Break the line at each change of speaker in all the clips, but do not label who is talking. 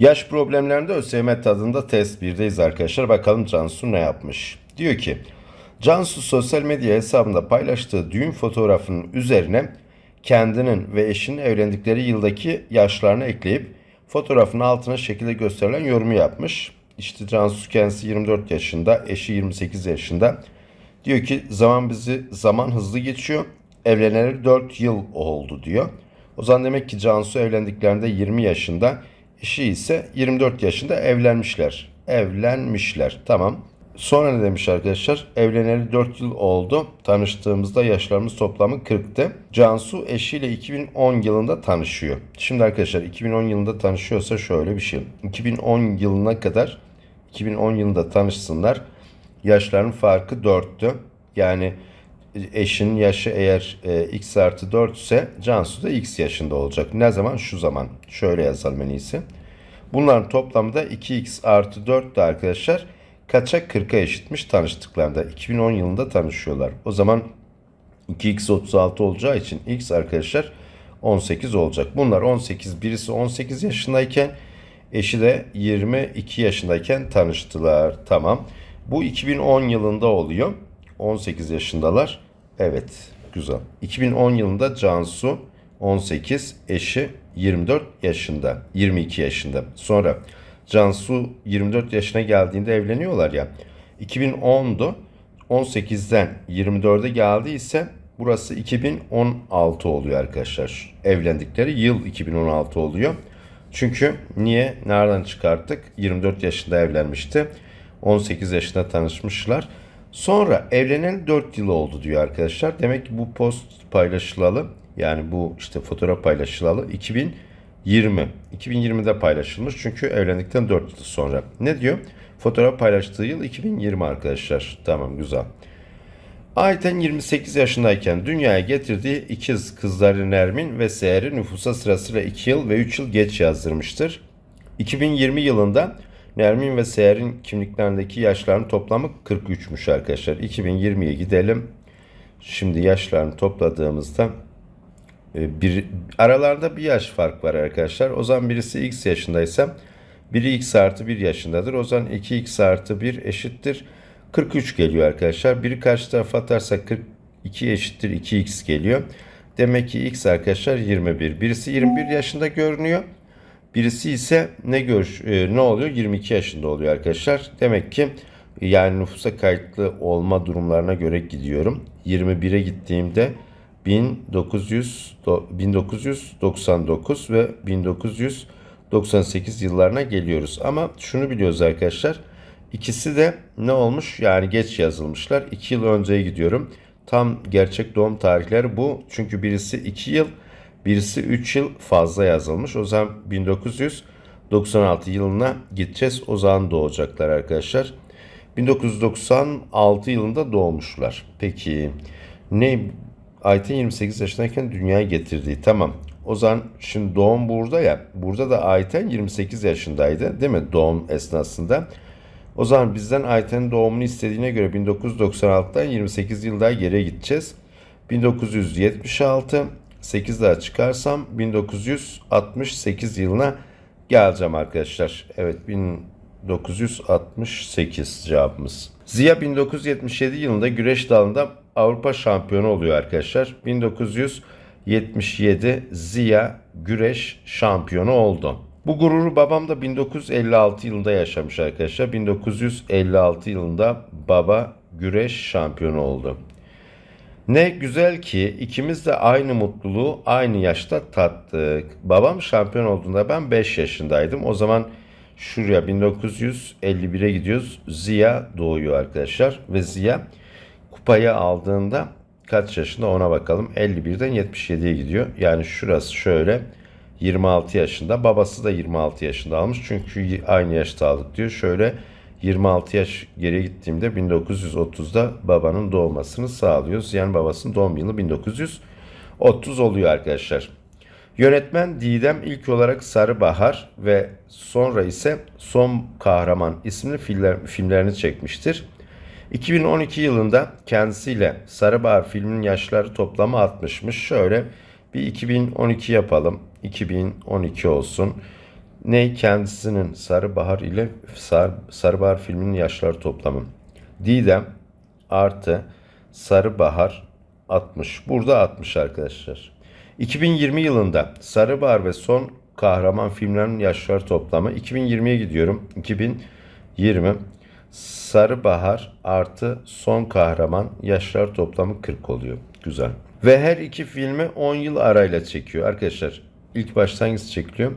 Yaş problemlerinde ÖSYM tadında test 1'deyiz arkadaşlar. Bakalım Cansu ne yapmış? Diyor ki Cansu sosyal medya hesabında paylaştığı düğün fotoğrafının üzerine kendinin ve eşinin evlendikleri yıldaki yaşlarını ekleyip fotoğrafın altına şekilde gösterilen yorumu yapmış. İşte Cansu kendisi 24 yaşında, eşi 28 yaşında. Diyor ki zaman bizi zaman hızlı geçiyor. Evleneli 4 yıl oldu diyor. O zaman demek ki Cansu evlendiklerinde 20 yaşında, eşi ise 24 yaşında evlenmişler. Evlenmişler. Tamam. Sonra ne demiş arkadaşlar? Evleneli 4 yıl oldu. Tanıştığımızda yaşlarımız toplamı 40'tı. Cansu eşiyle 2010 yılında tanışıyor. Şimdi arkadaşlar 2010 yılında tanışıyorsa şöyle bir şey. 2010 yılına kadar 2010 yılında tanışsınlar. Yaşların farkı 4'tü. Yani eşinin yaşı eğer e, x artı 4 ise Cansu da x yaşında olacak. Ne zaman? Şu zaman. Şöyle yazalım en iyisi. Bunların toplamı da 2x artı 4 de arkadaşlar kaça 40'a eşitmiş tanıştıklarında. 2010 yılında tanışıyorlar. O zaman 2x 36 olacağı için x arkadaşlar 18 olacak. Bunlar 18 birisi 18 yaşındayken eşi de 22 yaşındayken tanıştılar. Tamam. Bu 2010 yılında oluyor. 18 yaşındalar. Evet güzel. 2010 yılında Cansu 18, eşi 24 yaşında, 22 yaşında. Sonra Cansu 24 yaşına geldiğinde evleniyorlar ya. 2010'du. 18'den 24'e geldiyse burası 2016 oluyor arkadaşlar. Evlendikleri yıl 2016 oluyor. Çünkü niye? Nereden çıkarttık? 24 yaşında evlenmişti. 18 yaşında tanışmışlar. Sonra evlenen 4 yıl oldu diyor arkadaşlar. Demek ki bu post paylaşılalı yani bu işte fotoğraf paylaşılalı 2020. 2020'de paylaşılmış çünkü evlendikten 4 yıl sonra. Ne diyor? Fotoğraf paylaştığı yıl 2020 arkadaşlar. Tamam güzel. Ayten 28 yaşındayken dünyaya getirdiği ikiz kızları Nermin ve Seher'i nüfusa sırasıyla 2 yıl ve 3 yıl geç yazdırmıştır. 2020 yılında Nermin ve Seher'in kimliklerindeki yaşların toplamı 43'müş arkadaşlar. 2020'ye gidelim. Şimdi yaşlarını topladığımızda e, bir, aralarda bir yaş fark var arkadaşlar. O zaman birisi x yaşındaysa biri x artı 1 yaşındadır. O zaman 2x artı 1 eşittir. 43 geliyor arkadaşlar. Biri karşı tarafa atarsak 42 eşittir 2x geliyor. Demek ki x arkadaşlar 21. Birisi 21 yaşında görünüyor. Birisi ise ne gör e, ne oluyor? 22 yaşında oluyor arkadaşlar. Demek ki yani nüfusa kayıtlı olma durumlarına göre gidiyorum. 21'e gittiğimde 1900 1999 ve 1998 yıllarına geliyoruz. Ama şunu biliyoruz arkadaşlar. İkisi de ne olmuş? Yani geç yazılmışlar. 2 yıl önceye gidiyorum. Tam gerçek doğum tarihleri bu. Çünkü birisi 2 yıl, birisi 3 yıl fazla yazılmış. O zaman 1996 yılına gideceğiz. O zaman doğacaklar arkadaşlar. 1996 yılında doğmuşlar. Peki ne Ayten 28 yaşındayken dünyaya getirdiği. Tamam. O zaman şimdi doğum burada ya. Burada da Ayten 28 yaşındaydı değil mi? Doğum esnasında. O zaman bizden Ayten'in doğumunu istediğine göre 1996'dan 28 yıl daha geriye gideceğiz. 1976 8 daha çıkarsam 1968 yılına geleceğim arkadaşlar. Evet 1968 cevabımız. Ziya 1977 yılında güreş dalında Avrupa şampiyonu oluyor arkadaşlar. 1977 Ziya güreş şampiyonu oldu. Bu gururu babam da 1956 yılında yaşamış arkadaşlar. 1956 yılında baba güreş şampiyonu oldu. Ne güzel ki ikimiz de aynı mutluluğu aynı yaşta tattık. Babam şampiyon olduğunda ben 5 yaşındaydım. O zaman şuraya 1951'e gidiyoruz. Ziya doğuyor arkadaşlar. Ve Ziya kupayı aldığında kaç yaşında ona bakalım. 51'den 77'ye gidiyor. Yani şurası şöyle 26 yaşında. Babası da 26 yaşında almış. Çünkü aynı yaşta aldık diyor. Şöyle 26 yaş geriye gittiğimde 1930'da babanın doğmasını sağlıyoruz. Yani babasının doğum yılı 1930 oluyor arkadaşlar. Yönetmen Didem ilk olarak Sarı Bahar ve sonra ise Son Kahraman isimli filmler, filmlerini çekmiştir. 2012 yılında kendisiyle Sarı Bahar filminin yaşları toplamı 60'mış. Şöyle bir 2012 yapalım. 2012 olsun. Ney kendisinin Sarı Bahar ile Sar, Sarı Bahar filminin yaşlar toplamı. Didem artı Sarı Bahar 60. Burada 60 arkadaşlar. 2020 yılında Sarı Bahar ve Son Kahraman filmlerinin yaşlar toplamı. 2020'ye gidiyorum. 2020 Sarı Bahar artı Son Kahraman yaşlar toplamı 40 oluyor. Güzel. Ve her iki filmi 10 yıl arayla çekiyor. Arkadaşlar ilk başta hangisi çekiliyor?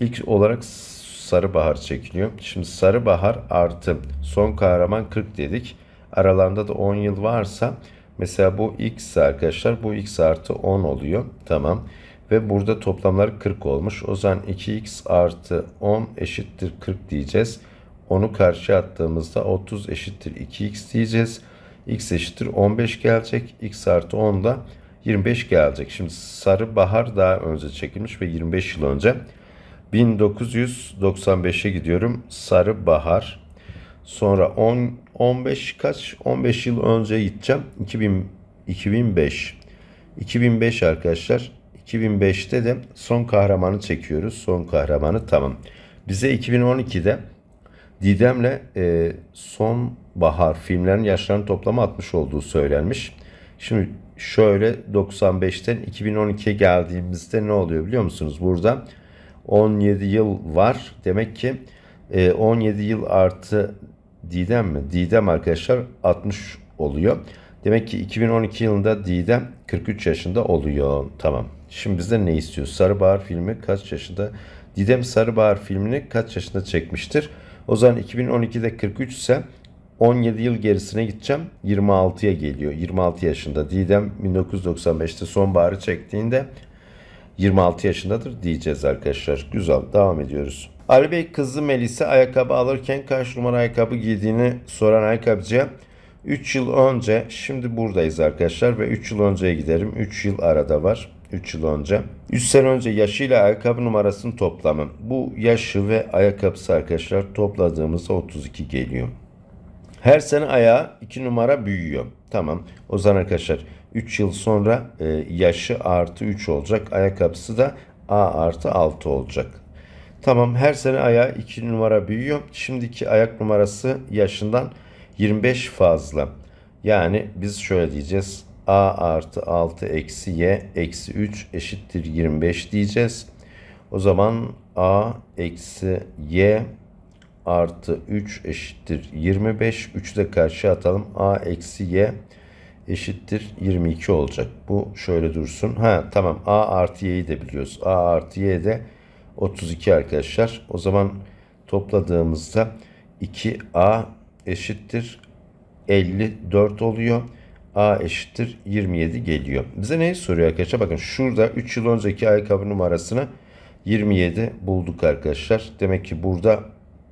İlk olarak Sarı Bahar çekiliyor. Şimdi Sarı Bahar artı Son Kahraman 40 dedik. Aralarında da 10 yıl varsa mesela bu x arkadaşlar bu x artı 10 oluyor. Tamam. Ve burada toplamları 40 olmuş. O zaman 2x artı 10 eşittir 40 diyeceğiz. Onu karşıya attığımızda 30 eşittir 2x diyeceğiz. x eşittir 15 gelecek. x artı 10 da 25 gelecek. Şimdi Sarı Bahar daha önce çekilmiş ve 25 yıl önce. 1995'e gidiyorum. Sarı Bahar. Sonra 10 15 kaç 15 yıl önce gideceğim. 2000 2005. 2005 arkadaşlar. 2005'te de son kahramanı çekiyoruz. Son kahramanı tamam. Bize 2012'de Didem'le e, son bahar filmlerin yaşlarının toplamı 60 olduğu söylenmiş. Şimdi şöyle 95'ten 2012'ye geldiğimizde ne oluyor biliyor musunuz? Burada 17 yıl var. Demek ki e, 17 yıl artı Didem mi? Didem arkadaşlar 60 oluyor. Demek ki 2012 yılında Didem 43 yaşında oluyor. Tamam. Şimdi bizden ne istiyor? Sarı Bahar filmi kaç yaşında? Didem Sarı Bahar filmini kaç yaşında çekmiştir? O zaman 2012'de 43 ise 17 yıl gerisine gideceğim. 26'ya geliyor. 26 yaşında. Didem 1995'te sonbaharı çektiğinde 26 yaşındadır diyeceğiz arkadaşlar. Güzel. Devam ediyoruz. Ali Bey kızı Melis'e ayakkabı alırken kaç numara ayakkabı giydiğini soran ayakkabıcıya 3 yıl önce şimdi buradayız arkadaşlar ve 3 yıl önceye giderim. 3 yıl arada var. 3 yıl önce. 3 sene önce yaşıyla ayakkabı numarasının toplamı. Bu yaşı ve ayakkabısı arkadaşlar topladığımızda 32 geliyor. Her sene ayağı 2 numara büyüyor. Tamam. O zaman arkadaşlar 3 yıl sonra e, yaşı artı 3 olacak. Ayakkabısı da A artı 6 olacak. Tamam her sene ayağı 2 numara büyüyor. Şimdiki ayak numarası yaşından 25 fazla. Yani biz şöyle diyeceğiz. A artı 6 eksi Y eksi 3 eşittir 25 diyeceğiz. O zaman A eksi Y artı 3 eşittir 25. 3'ü de karşıya atalım. A eksi Y eşittir 22 olacak. Bu şöyle dursun. Ha tamam A artı Y'yi de biliyoruz. A artı Y de 32 arkadaşlar. O zaman topladığımızda 2A eşittir 54 oluyor. A eşittir 27 geliyor. Bize neyi soruyor arkadaşlar? Bakın şurada 3 yıl önceki ayakkabı numarasını 27 bulduk arkadaşlar. Demek ki burada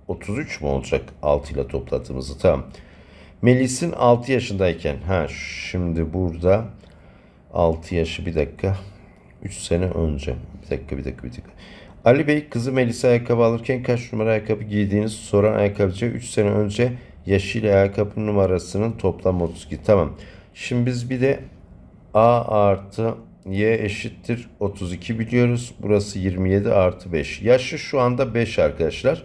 33 mu olacak 6 ile topladığımızda? Tamam. Melis'in 6 yaşındayken. Ha şimdi burada 6 yaşı bir dakika. 3 sene önce. Bir dakika bir dakika bir dakika. Ali Bey kızı Melis'e ayakkabı alırken kaç numara ayakkabı giydiğini soran ayakkabıcıya 3 sene önce yaşıyla ayakkabı numarasının toplam 32. Tamam. Şimdi biz bir de A artı Y eşittir 32 biliyoruz. Burası 27 artı 5. Yaşı şu anda 5 arkadaşlar.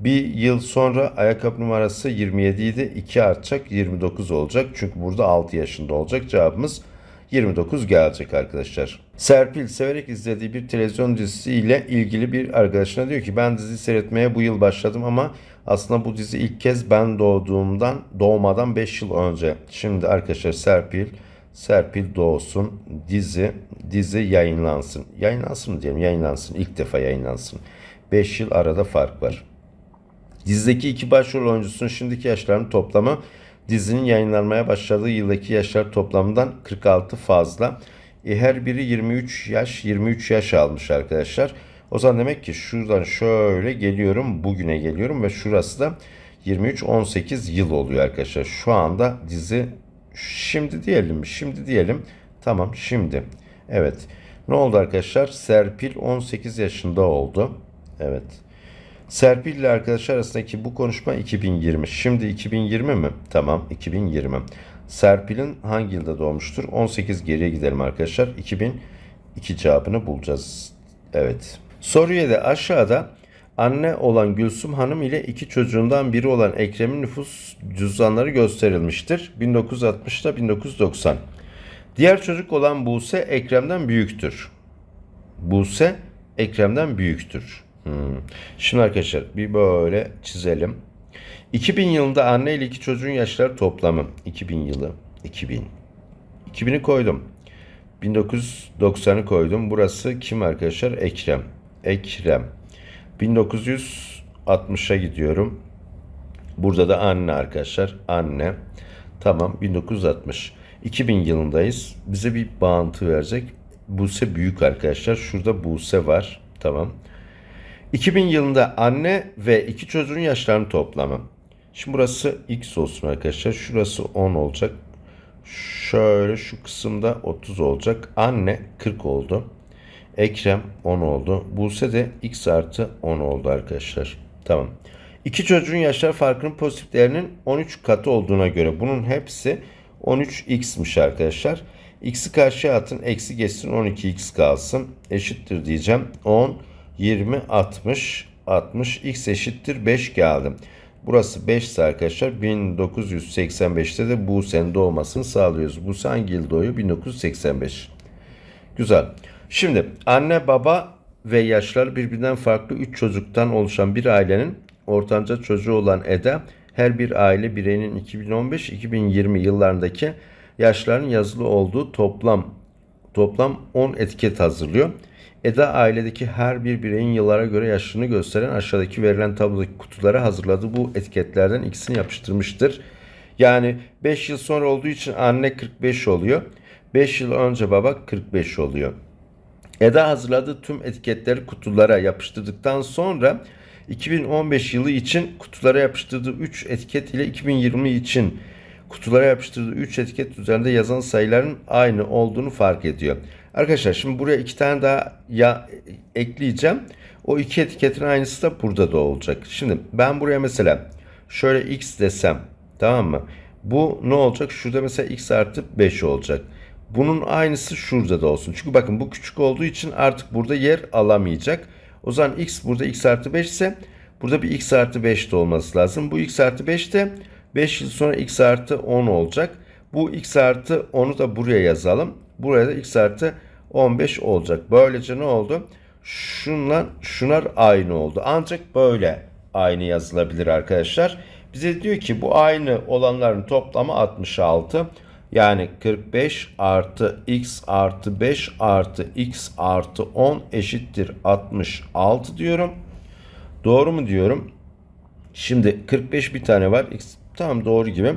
Bir yıl sonra ayakkabı numarası 27 idi. 2 artacak 29 olacak. Çünkü burada 6 yaşında olacak. Cevabımız 29 gelecek arkadaşlar. Serpil severek izlediği bir televizyon dizisi ile ilgili bir arkadaşına diyor ki ben dizi seyretmeye bu yıl başladım ama aslında bu dizi ilk kez ben doğduğumdan doğmadan 5 yıl önce. Şimdi arkadaşlar Serpil Serpil doğsun dizi dizi yayınlansın. Yayınlansın mı diyelim yayınlansın ilk defa yayınlansın. 5 yıl arada fark var. Dizideki iki başrol oyuncusunun şimdiki yaşlarının toplamı dizinin yayınlanmaya başladığı yıldaki yaşlar toplamından 46 fazla. E, her biri 23 yaş 23 yaş almış arkadaşlar. O zaman demek ki şuradan şöyle geliyorum bugüne geliyorum ve şurası da 23-18 yıl oluyor arkadaşlar. Şu anda dizi şimdi diyelim şimdi diyelim tamam şimdi evet ne oldu arkadaşlar Serpil 18 yaşında oldu evet Serpil ile arkadaşlar arasındaki bu konuşma 2020. Şimdi 2020 mi? Tamam 2020. Serpil'in hangi yılda doğmuştur? 18 geriye gidelim arkadaşlar. 2002 cevabını bulacağız. Evet. Soruya da aşağıda Anne olan Gülsüm Hanım ile iki çocuğundan biri olan Ekrem'in nüfus cüzdanları gösterilmiştir. 1960 ile 1990. Diğer çocuk olan Buse Ekrem'den büyüktür. Buse Ekrem'den büyüktür. Hmm. Şimdi arkadaşlar bir böyle çizelim. 2000 yılında anne ile iki çocuğun yaşları toplamı. 2000 yılı. 2000. 2000'i koydum. 1990'ı koydum. Burası kim arkadaşlar? Ekrem. Ekrem. 1960'a gidiyorum. Burada da anne arkadaşlar. Anne. Tamam 1960. 2000 yılındayız. Bize bir bağıntı verecek. Buse büyük arkadaşlar. Şurada Buse var. Tamam. 2000 yılında anne ve iki çocuğun yaşlarını toplamı. Şimdi burası x olsun arkadaşlar. Şurası 10 olacak. Şöyle şu kısımda 30 olacak. Anne 40 oldu. Ekrem 10 oldu. Buse de x artı 10 oldu arkadaşlar. Tamam. İki çocuğun yaşlar farkının pozitif değerinin 13 katı olduğuna göre bunun hepsi 13x'miş arkadaşlar. X'i karşıya atın. Eksi geçsin 12x kalsın. Eşittir diyeceğim. 10, 20, 60, 60. X eşittir 5 geldi. Burası 5 ise arkadaşlar 1985'te de Buse'nin doğmasını sağlıyoruz. Buse hangi yıl doğuyor? 1985. Güzel. Şimdi anne baba ve yaşları birbirinden farklı 3 çocuktan oluşan bir ailenin ortanca çocuğu olan Eda her bir aile bireyinin 2015-2020 yıllarındaki yaşlarının yazılı olduğu toplam toplam 10 etiket hazırlıyor. Eda ailedeki her bir bireyin yıllara göre yaşını gösteren aşağıdaki verilen tablodaki kutulara hazırladığı bu etiketlerden ikisini yapıştırmıştır. Yani 5 yıl sonra olduğu için anne 45 oluyor. 5 yıl önce baba 45 oluyor. Eda hazırladığı tüm etiketleri kutulara yapıştırdıktan sonra 2015 yılı için kutulara yapıştırdığı 3 etiket ile 2020 için kutulara yapıştırdığı 3 etiket üzerinde yazan sayıların aynı olduğunu fark ediyor. Arkadaşlar şimdi buraya iki tane daha ya ekleyeceğim. O iki etiketin aynısı da burada da olacak. Şimdi ben buraya mesela şöyle x desem tamam mı? Bu ne olacak? Şurada mesela x artı 5 olacak. Bunun aynısı şurada da olsun. Çünkü bakın bu küçük olduğu için artık burada yer alamayacak. O zaman x burada x artı 5 ise burada bir x artı 5 de olması lazım. Bu x artı 5 de 5 yıl sonra x artı 10 olacak. Bu x artı 10'u da buraya yazalım. Buraya da x artı 15 olacak. Böylece ne oldu? Şunlar, şunlar aynı oldu. Ancak böyle aynı yazılabilir arkadaşlar. Bize diyor ki bu aynı olanların toplamı 66. Yani 45 artı x artı 5 artı x artı 10 eşittir 66 diyorum. Doğru mu diyorum? Şimdi 45 bir tane var. X, tamam doğru gibi.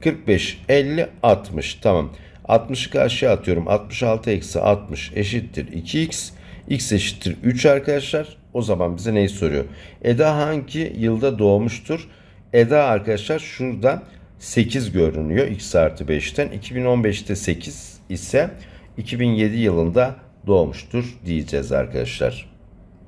45, 50, 60. Tamam. 60'ı karşıya atıyorum. 66 eksi 60 eşittir 2x. X eşittir 3 arkadaşlar. O zaman bize neyi soruyor? Eda hangi yılda doğmuştur? Eda arkadaşlar şurada 8 görünüyor x artı 5'ten. 2015'te 8 ise 2007 yılında doğmuştur diyeceğiz arkadaşlar.